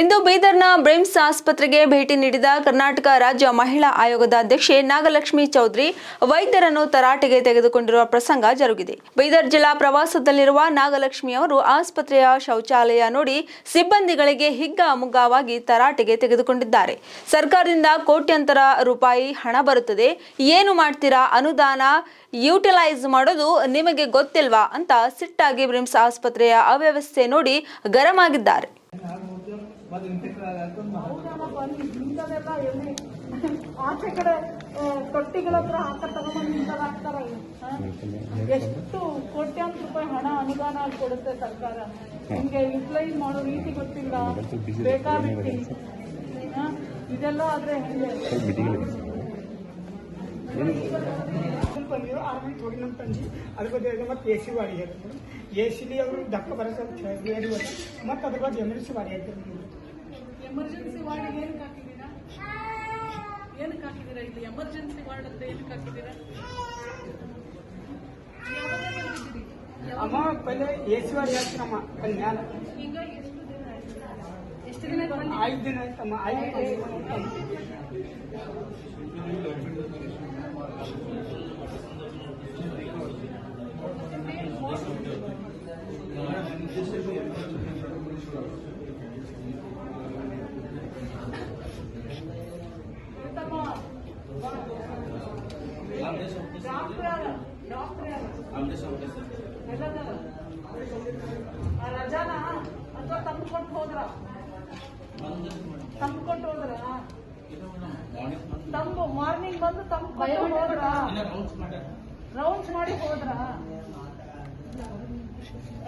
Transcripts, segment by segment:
ಇಂದು ಬೀದರ್ನ BRIMS ಆಸ್ಪತ್ರೆಗೆ ಭೇಟಿ ನೀಡಿದ ಕರ್ನಾಟಕ ರಾಜ್ಯ ಮಹಿಳಾ ಆಯೋಗದ ಅಧ್ಯಕ್ಷೆ ನಾಗಲಕ್ಷ್ಮಿ ಚೌಧರಿ, ವೈದ್ಯರನ್ನು ತರಾಟೆಗೆ ತೆಗೆದುಕೊಂಡಿರುವ ಪ್ರಸಂಗ ಜರುಗಿದೆ. ಬೀದರ್ ಜಿಲ್ಲಾ ಪ್ರವಾಸದಲ್ಲಿರುವ ನಾಗಲಕ್ಷ್ಮಿ ಅವರು ಆಸ್ಪತ್ರೆಯ ಶೌಚಾಲಯ ನೋಡಿ ಸಿಬ್ಬಂದಿಗಳಿಗೆ ಹಿಗ್ಗಾಮುಗ್ಗಾವಾಗಿ ತರಾಟೆಗೆ ತೆಗೆದುಕೊಂಡಿದ್ದಾರೆ. ಸರ್ಕಾರದಿಂದ ಕೋಟ್ಯಂತರ ರೂಪಾಯಿ ಹಣ ಬರುತ್ತದೆ. ಏನು ಮಾಡ್ತೀರಾ? ಅನುದಾನ ಯುಟಿಲೈಸ್ ಮಾಡೋದು ನಿಮಗೆ ಗೊತ್ತಿಲ್ವಾ? ಅಂತ ಸಿಟ್ಟಾಗಿ ಬ್ರಿಮ್ಸ್ ಆಸ್ಪತ್ರೆಯ ಅವ್ಯವಸ್ಥೆ ನೋಡಿ ಗರಂ ಆಗಿದ್ದಾರೆ. ಇಂಥದೆಲ್ಲ ಎಲ್ಲಿ ಆಚೆ ಕಡೆ ತೊಟ್ಟಿಗಳ ಹತ್ರ ಹಾಕ ತಗೊಂಡ್ಬಂದು ಇಂಥದ್ದು ಹಾಕ್ತಾರ ಎಷ್ಟು ಕೋಟ್ಯಾಂತರ ರೂಪಾಯಿ ಹಣ ಅನುದಾನ ಕೊಡುತ್ತೆ ಸರ್ಕಾರ. ನಿಮ್ಗೆ ಯುಟಿಲೈಸ್ ಮಾಡೋ ರೀತಿ ಗೊತ್ತಿಲ್ಲ. ಬೇಕಾಗಿ ಇದೆಲ್ಲ ಆದ್ರೆ ಹೆಂಗೆ? ಆಮೇಲೆ ಥೋಡಿ ನಮ್ಮ ತಂದಿ ಅದ್ರ ಬಗ್ಗೆ ಮತ್ತೆ ಎ ಸಿ ವಾಡಿ ಹೇಳಿದ್ರು ಎ ಸಿಲಿ ಅವರು ದಕ್ಕ ಬರೋದು ಹೇಳಿ ಮತ್ತೆ ಅದ್ರ ಬಗ್ಗೆ ಎಮರ್ಜೆನ್ಸಿ ವಾಡಿ ಹೇಳ್ತಾರೆ ಎಮರ್ಜೆನ್ಸಿ ವಾರ್ಡ್ ಏನಕ್ಕೆ ಹಾಕಿದ್ದೀರಾ ಏನಕ್ಕೆ ಹಾಕಿದ್ದೀರಾ ಇಲ್ಲಿ? ಎಮರ್ಜೆನ್ಸಿ ವಾರ್ಡ್ ಅಂತ ಏನಕ್ಕೆ ಹಾಕಿದ್ದೀರಾ ಅಮ್ಮ ಪहिले ಎ ಸಿ ವಾಡಿ ಹೇಳ್ತೀನಮ್ಮ ಅಲ್ಲಿ ಮ್ಯಾಲ ಈಗ ಎಷ್ಟು ದಿನ ಆಯ್ತು? ಎಷ್ಟು ದಿನ ಬಂದು ಐದು ದಿನ ಆಯ್ತಮ್ಮ. ಐದು ರಜಾನ ಅಥವಾ ತಂದು ಕೊಟ್ಟು ಹೋದ್ರ ತಂದು ಕೊಟ್ಟು ಹೋದ್ರ ತಂಬು ಮಾರ್ನಿಂಗ್ ಬಂದು ತಂದು ಕೊಟ್ಟು ಹೋದ್ರ ರೌಂಡ್ಸ್ ಮಾಡಿ ಹೋದ್ರ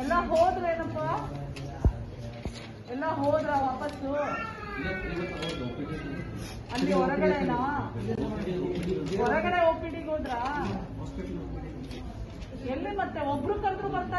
ಎಲ್ಲ ಹೋದ್ರೇನಪ್ಪ ಎಲ್ಲ ಹೋದ್ರ ವಾಪಸ್ಸು. ಅಲ್ಲಿ ಹೊರಗಡೆನಾ ಹೊರಗಡೆ ಒ ಪಿ ಡಿಗೆ ಹೋದ್ರ? ಎಲ್ಲಿ ಮತ್ತೆ ಒಬ್ರು ಕರೆದ್ರು ಬರ್ತಾ